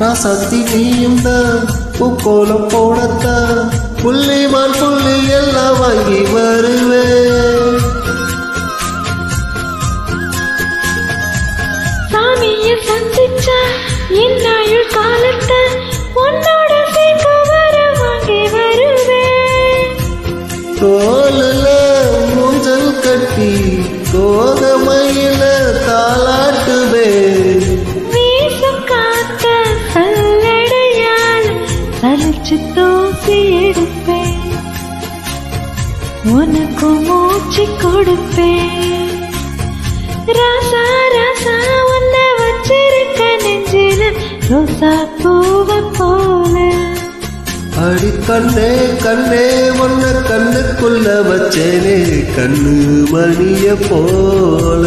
ராசாத்தி நீயும் தான் பூக்கோலம் போடத்தான் புள்ளிமான் புள்ளி எல்லாம் வாங்கி வருவேன் சாமிய சந்திச்சா என் ஆயுள் காலத்தை உன்னோட சேர்த்து வர வாங்கி வருவேன் தோலுல மூஞ்சல் கட்டி கோதமையில சலிச்சு தூக்கி எடுப்பேன். உனக்கு மூச்சு கொடுப்பேன். ராசா ராசா உன்னை வச்சிருக்க நெஞ்சில ரோசா பூவ போல. அடி கண்ணே கண்ணே ஒன்ன கண்ணுக்குள்ள வச்சேனே கண்ணு மணிய போல.